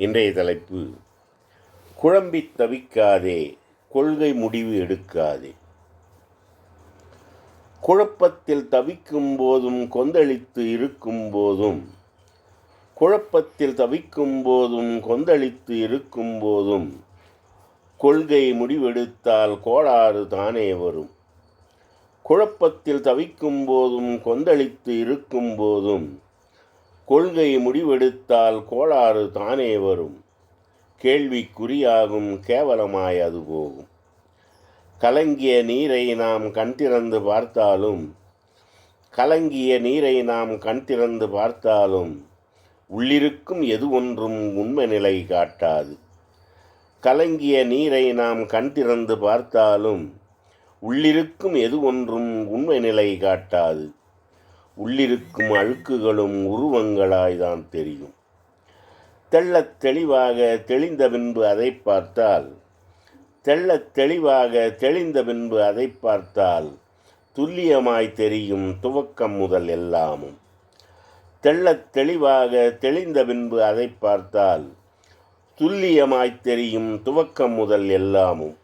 இன்றைய தலைப்பு குழம்பித் தவிக்காதே கொள்கை முடிவு எடுக்காதே. குழப்பத்தில் தவிக்கும் போதும் கொந்தளித்து இருக்கும் போதும் குழப்பத்தில் தவிக்கும் போதும் கொந்தளித்து இருக்கும் போதும் கொள்கை முடிவெடுத்தால் கோளாறு தானே வரும். குழப்பத்தில் தவிக்கும் போதும் கொந்தளித்து இருக்கும் போதும் கொள்கை முடிவெடுத்தால் கோளாறு தானே வரும். கேள்விக்குறியாகும் கேவலமாய் அது போகும். கலங்கிய நீரை நாம் கண் திறந்து பார்த்தாலும் கலங்கிய நீரை நாம் கண் திறந்து பார்த்தாலும் உள்ளிருக்கும் எது ஒன்றும் உண்மை நிலை காட்டாது. கலங்கிய நீரை நாம் கண் திறந்து பார்த்தாலும் உள்ளிருக்கும் எது ஒன்றும் உண்மை நிலை காட்டாது. உள்ளிருக்கும் அழுக்குகளும் உருவங்களாய்தான் தெரியும். தெள்ளத் தெளிவாக தெளிந்த பின்பு அதை பார்த்தால் தெள்ளத் தெளிவாக தெளிந்த பின்பு அதை பார்த்தால் துல்லியமாய் தெரியும் துவக்கம் முதல் எல்லாமும். தெள்ளத் தெளிவாக தெளிந்த பின்பு அதை பார்த்தால் துல்லியமாய் தெரியும் துவக்கம் முதல் எல்லாமும்.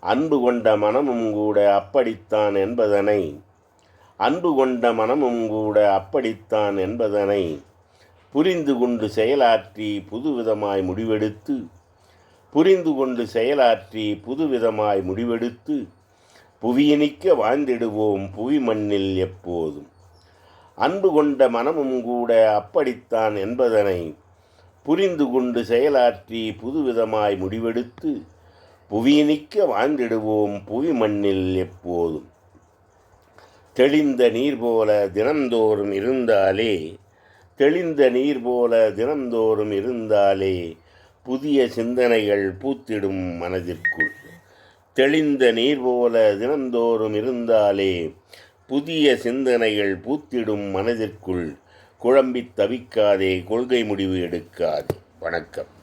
அன்பு கொண்ட மனமும் கூட அப்படித்தான் என்பதனை அன்பு கொண்ட மனமும் கூட அப்படித்தான் என்பதனை புரிந்து கொண்டு செயலாற்றி புதுவிதமாய் முடிவெடுத்து புரிந்து கொண்டு செயலாற்றி புதுவிதமாய் முடிவெடுத்து புவியினிக்க வாழ்ந்திடுவோம் புவி மண்ணில் எப்போதும். அன்பு கொண்ட மனமும் கூட அப்படித்தான் என்பதனை புரிந்து கொண்டு செயலாற்றி புதுவிதமாய் முடிவெடுத்து புவியினிக்க வாழ்ந்திடுவோம் புவி மண்ணில் எப்போதும். தெளிந்த நீர் போல தினந்தோறும் இருந்தாலே தெளிந்த நீர் போல தினந்தோறும் இருந்தாலே புதிய சிந்தனைகள் பூத்திடும் மனதிற்குள். தெளிந்த நீர் போல தினந்தோறும் இருந்தாலே புதிய சிந்தனைகள் பூத்திடும் மனதிற்குள் குழம்பித் தவிக்காதே கொள்கை முடிவு எடுக்காதே. வணக்கம்.